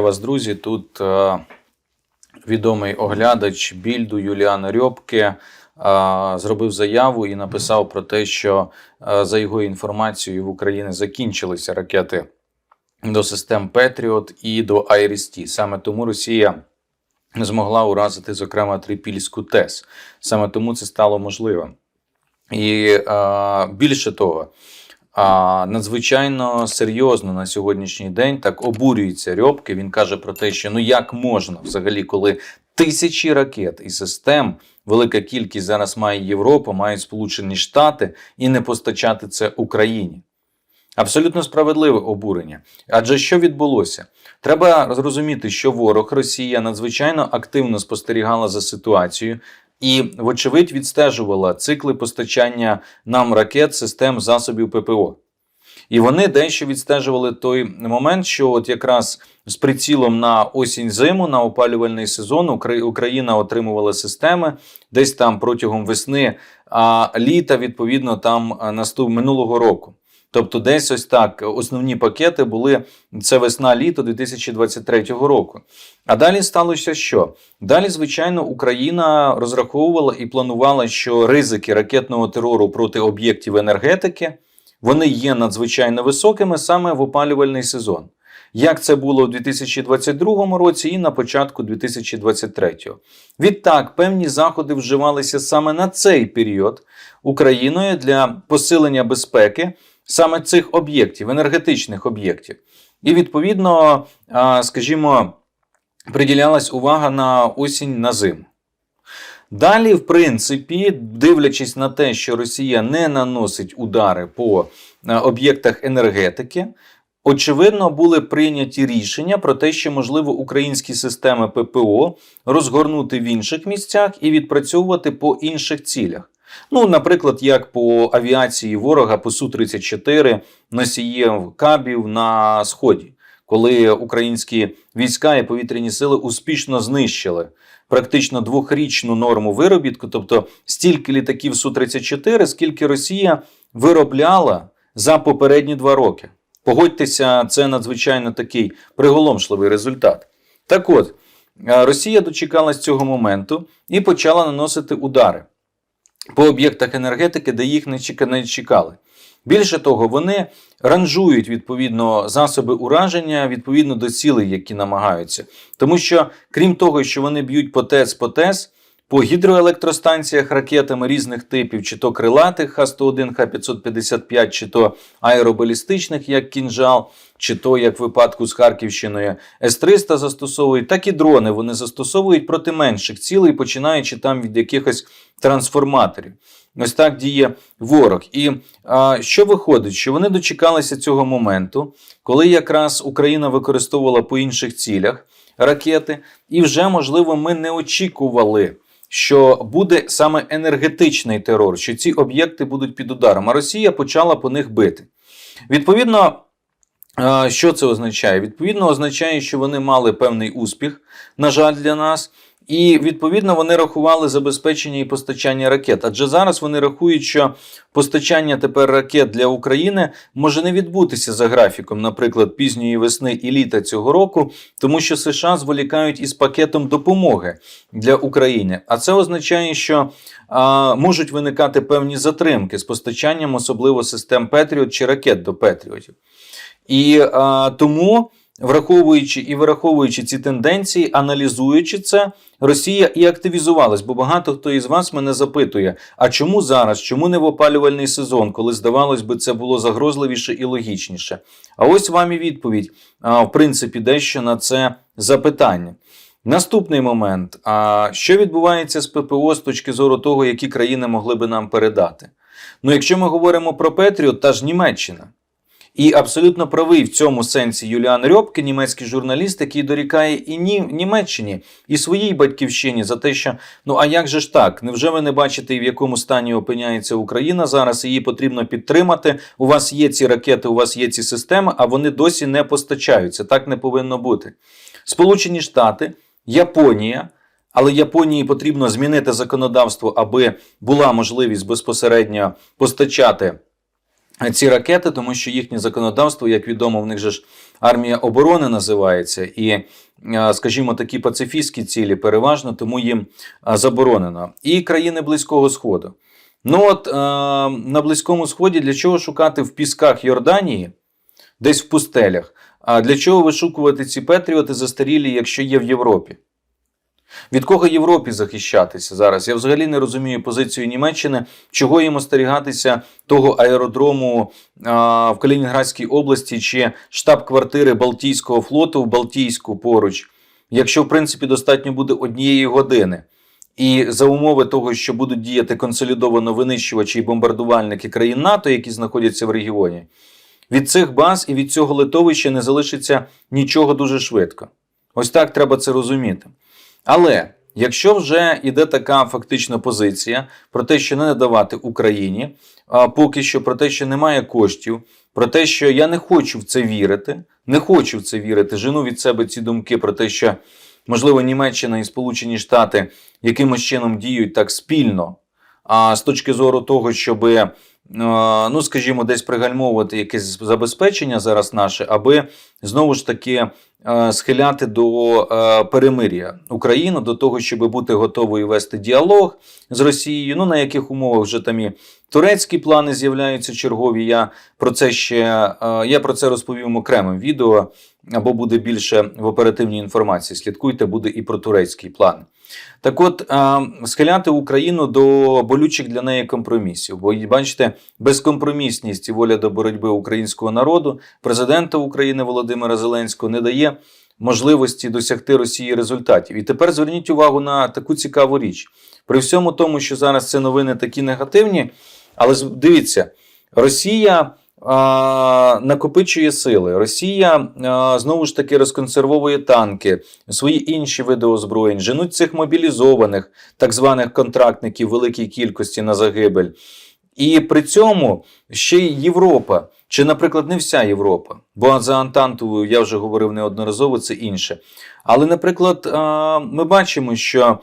вас, друзі. Тут е, відомий оглядач більду Юліан Рьобке зробив заяву і написав про те, що е, за його інформацією в Україні закінчилися ракети до систем Петріот і до Айріс-Ті. Саме тому Росія змогла уразити, зокрема, Трипільську ТЕС. Саме тому це стало можливим. І е, більше того, надзвичайно серйозно на сьогоднішній день так обурюється Рьобки. Він каже про те, що ну як можна взагалі, коли тисячі ракет і систем, велика кількість зараз має Європа, мають Сполучені Штати і не постачати це Україні. Абсолютно справедливе обурення. Адже що відбулося? Треба зрозуміти, що ворог Росія надзвичайно активно спостерігала за ситуацією і, вочевидь, відстежувала цикли постачання нам ракет систем засобів ППО. І вони дещо відстежували той момент, що от якраз з прицілом на осінь-зиму, на опалювальний сезон Україна отримувала системи десь там протягом весни, а літа, відповідно, там наступ минулого року. Тобто, десь ось так основні пакети були це весна-літо 2023 року. А далі сталося що? Далі, звичайно, Україна розраховувала і планувала, що ризики ракетного терору проти об'єктів енергетики вони є надзвичайно високими саме в опалювальний сезон. Як це було у 2022 році і на початку 2023. Відтак, певні заходи вживалися саме на цей період Україною для посилення безпеки саме цих об'єктів, енергетичних об'єктів. І відповідно, скажімо, приділялась увага на осінь на зиму. Далі, в принципі, дивлячись на те, що Росія не наносить удари по об'єктах енергетики, очевидно, були прийняті рішення про те, що можливо українські системи ППО розгорнути в інших місцях і відпрацьовувати по інших цілях. Ну, наприклад, як по авіації ворога по Су-34 носіїв кабів на сході, коли українські війська і повітряні сили успішно знищили практично двохрічну норму виробітку, тобто стільки літаків Су-34, скільки Росія виробляла за попередні два роки. Погодьтеся, це надзвичайно такий приголомшливий результат. Так от, е, Росія дочекалась цього моменту і почала наносити удари по об'єктах енергетики, де їх не чека- не чекали. Більше того, вони ранжують відповідно засоби ураження відповідно до цілей, які намагаються. Тому що, крім того, що вони б'ють по ТЕС, по ТЕС, по гідроелектростанціях ракетами різних типів, чи то крилатих Х-101, Х-555, чи то аеробалістичних, як кінжал, чи то, як в випадку з Харківщиною, С-300 застосовують, так і дрони вони застосовують проти менших цілей, починаючи там від якихось трансформаторів. Ось так діє ворог. І а, що виходить, що вони дочекалися цього моменту, коли якраз Україна використовувала по інших цілях ракети, і вже, можливо, ми не очікували, що буде саме енергетичний терор, що ці об'єкти будуть під ударом. А Росія почала по них бити. Відповідно. Що це означає? Відповідно, означає, що вони мали певний успіх, на жаль, для нас. І відповідно вони рахували забезпечення і постачання ракет. Адже зараз вони рахують, що постачання тепер ракет для України може не відбутися за графіком, наприклад, пізньої весни і літа цього року, тому що США зволікають із пакетом допомоги для України. А це означає, що а, можуть виникати певні затримки з постачанням, особливо систем Петріот чи ракет до Петріотів. І а, тому, враховуючи і вираховуючи ці тенденції, аналізуючи це, Росія і активізувалась, бо багато хто із вас мене запитує: а чому зараз, чому не в опалювальний сезон, коли здавалось би, це було загрозливіше і логічніше? А ось вам і відповідь, а, в принципі, дещо на це запитання. Наступний момент: а що відбувається з ППО з точки зору того, які країни могли би нам передати? Ну, якщо ми говоримо про Петріот, та ж Німеччина. І абсолютно правий в цьому сенсі Юліан Рьобке, німецький журналіст, який дорікає і Ні- Німеччині, і своїй батьківщині за те, що ну а як же ж так? Невже ви не бачите, в якому стані опиняється Україна зараз? Її потрібно підтримати. У вас є ці ракети, у вас є ці системи, а вони досі не постачаються. Так не повинно бути. Сполучені Штати, Японія. Але Японії потрібно змінити законодавство, аби була можливість безпосередньо постачати ці ракети, тому що їхнє законодавство, як відомо, в них же ж армія оборони називається, і, е, скажімо, такі пацифістські цілі переважно, тому їм е, заборонено. І країни Близького Сходу. Ну от е, на Близькому Сході для чого шукати в пісках Йорданії, десь в пустелях? А для чого вишукувати ці Петріоти застарілі, якщо є в Європі? Від кого Європі захищатися зараз? Я взагалі не розумію позицію Німеччини, чого їм остерігатися того аеродрому а, в Калінінградській області чи штаб-квартири Балтійського флоту в Балтійську поруч, якщо в принципі достатньо буде однієї години. І за умови того, що будуть діяти консолідовано винищувачі і бомбардувальники країн НАТО, які знаходяться в регіоні, від цих баз і від цього литовища не залишиться нічого дуже швидко. Ось так треба це розуміти. Але якщо вже йде така фактична позиція про те, що не надавати Україні, а поки що про те, що немає коштів, про те, що я не хочу в це вірити, не хочу в це вірити, жену від себе ці думки про те, що можливо Німеччина і Сполучені Штати якимось чином діють так спільно, а з точки зору того, щоб, ну скажімо, десь пригальмовувати якесь забезпечення зараз наше, аби знову ж таки е, схиляти до е, перемир'я Україну, до того, щоб бути готовою вести діалог з Росією. Ну на яких умовах вже там і турецькі плани з'являються чергові. Я про це ще е, я про це розповім окремим відео або буде більше в оперативній інформації. Слідкуйте, буде і про турецький план. Так от, е, схиляти Україну до болючих для неї компромісів. Бо бачите, безкомпромісність і воля до боротьби українського народу, президента України Володимира Зеленського не дає можливості досягти Росії результатів. І тепер зверніть увагу на таку цікаву річ. При всьому тому, що зараз це новини такі негативні, але дивіться, Росія. Накопичує сили. Росія знову ж таки розконсервовує танки, свої інші види озброєнь, женуть цих мобілізованих так званих контрактників великій кількості на загибель. І при цьому ще й Європа, чи, наприклад, не вся Європа, бо за Антантовою я вже говорив неодноразово, це інше. Але, наприклад, ми бачимо, що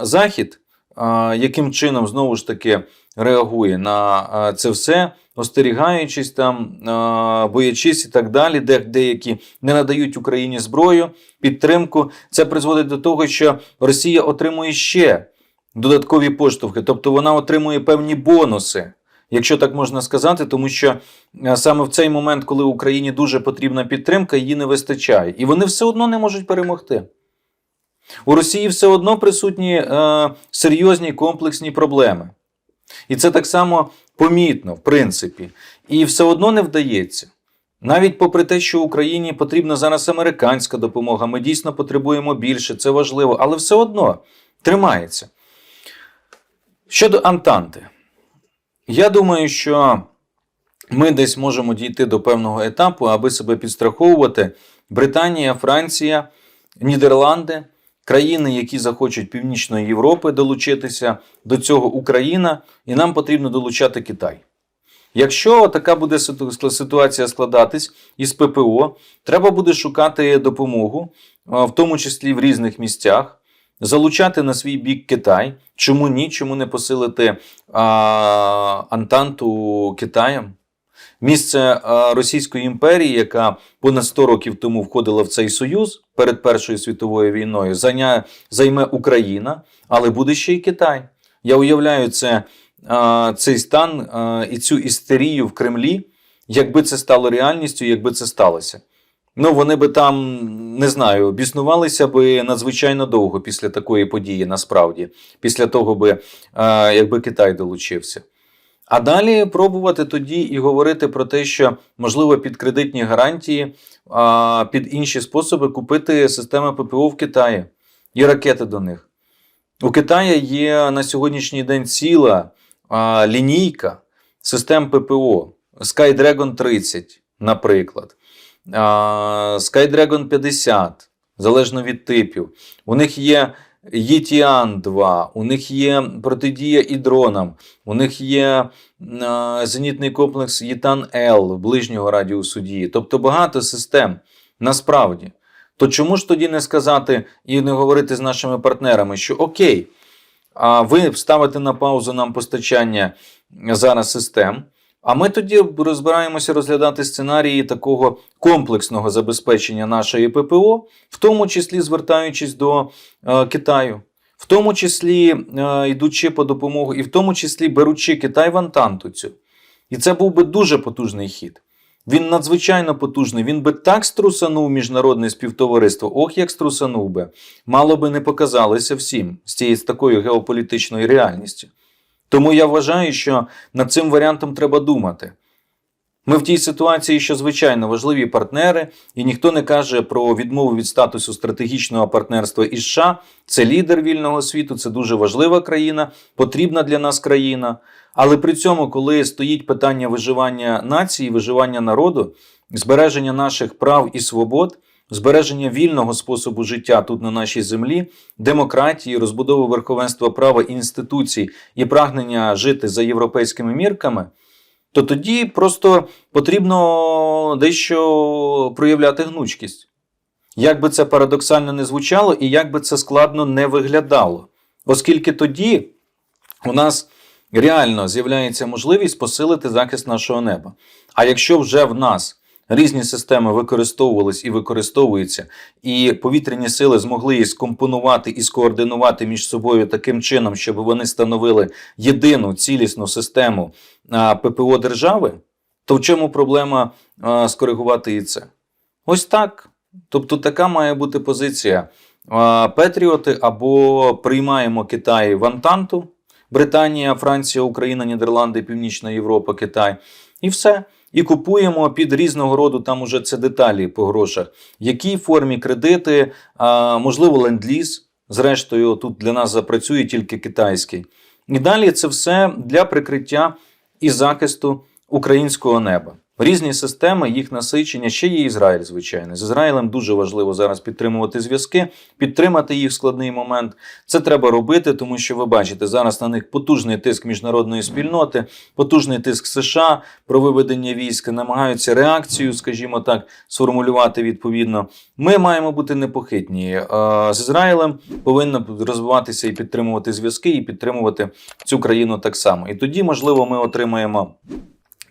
Захід, яким чином знову ж таки реагує на це все, остерігаючись там, боячись і так далі, де деякі не надають Україні зброю, підтримку. Це призводить до того, що Росія отримує ще додаткові поштовхи, тобто вона отримує певні бонуси. Якщо так можна сказати, тому що саме в цей момент, коли Україні дуже потрібна підтримка, її не вистачає. І вони все одно не можуть перемогти. У Росії все одно присутні е, серйозні комплексні проблеми. І це так само помітно, в принципі. І все одно не вдається. Навіть попри те, що Україні потрібна зараз американська допомога, ми дійсно потребуємо більше, це важливо, але все одно тримається. Щодо Антанти, я думаю, що ми десь можемо дійти до певного етапу, аби себе підстраховувати. Британія, Франція, Нідерланди, країни, які захочуть Північної Європи долучитися до цього Україна, і нам потрібно долучати Китай. Якщо така буде ситуація складатись із ППО, треба буде шукати допомогу, в тому числі в різних місцях, залучати на свій бік Китай. Чому ні? Чому не посилити а, Антанту Китаєм? Місце Російської імперії, яка понад 100 років тому входила в цей союз перед Першою світовою війною, займе Україна, але буде ще й Китай. Я уявляю це, цей стан і цю істерію в Кремлі, якби це стало реальністю, якби це сталося. Ну, вони би там, не знаю, біснувалися би надзвичайно довго після такої події, насправді, після того би, е, якби Китай долучився. А далі пробувати тоді і говорити про те, що можливо під кредитні гарантії, а, під інші способи купити системи ППО в Китаї і ракети до них. У Китаї є на сьогоднішній день ціла а, лінійка систем ППО Skydragon 30, наприклад. а, Skydragon 50, залежно від типів. У них є Єтіан 2, у них є протидія і дронам, у них є а, зенітний комплекс Єтан Л ближнього радіусу дії. Тобто багато систем насправді. То чому ж тоді не сказати і не говорити з нашими партнерами, що окей, а ви ставите на паузу нам постачання зараз систем, А ми тоді розбираємося розглядати сценарії такого комплексного забезпечення нашої ППО, в тому числі звертаючись до е, Китаю, в тому числі е, йдучи по допомогу, і в тому числі беручи Китай в Антанту цю. І це був би дуже потужний хід. Він надзвичайно потужний. Він би так струсанув міжнародне співтовариство, ох, як струсанув би, мало би не показалося всім з цією з такою геополітичною реальністю. Тому я вважаю, що над цим варіантом треба думати. Ми в тій ситуації, що звичайно важливі партнери, і ніхто не каже про відмову від статусу стратегічного партнерства із США. Це лідер вільного світу, це дуже важлива країна, потрібна для нас країна. Але при цьому, коли стоїть питання виживання нації, виживання народу, збереження наших прав і свобод, збереження вільного способу життя тут на нашій землі, демократії, розбудови верховенства права інституцій і прагнення жити за європейськими мірками, то тоді просто потрібно дещо проявляти гнучкість. Як би це парадоксально не звучало, і як би це складно не виглядало. Оскільки тоді у нас реально з'являється можливість посилити захист нашого неба. А якщо вже в нас різні системи використовувались і використовуються, і повітряні сили змогли їх скомпонувати і скоординувати між собою таким чином, щоб вони становили єдину цілісну систему ППО держави, то в чому проблема скоригувати і це? Ось так. Тобто така має бути позиція. Петріоти або приймаємо Китай в Антанту, Британія, Франція, Україна, Нідерланди, Північна Європа, Китай. І все. І купуємо під різного роду, там уже це деталі по грошах, в якій формі кредити, можливо, ленд-ліз. Зрештою, тут для нас запрацює тільки китайський. І далі це все для прикриття і захисту українського неба. Різні системи, їх насичення, ще є Ізраїль, звичайно. З Ізраїлем дуже важливо зараз підтримувати зв'язки, підтримати їх в складний момент. Це треба робити, тому що ви бачите, зараз на них потужний тиск міжнародної спільноти, потужний тиск США про виведення військ, намагаються реакцію, скажімо так, сформулювати відповідно. Ми маємо бути непохитні. З Ізраїлем повинно розвиватися і підтримувати зв'язки, і підтримувати цю країну так само. І тоді, можливо, ми отримаємо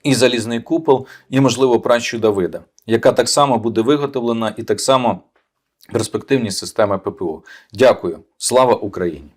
і залізний купол, і, можливо, пращу Давида, яка так само буде виготовлена і так само перспективні системи ППО. Дякую. Слава Україні!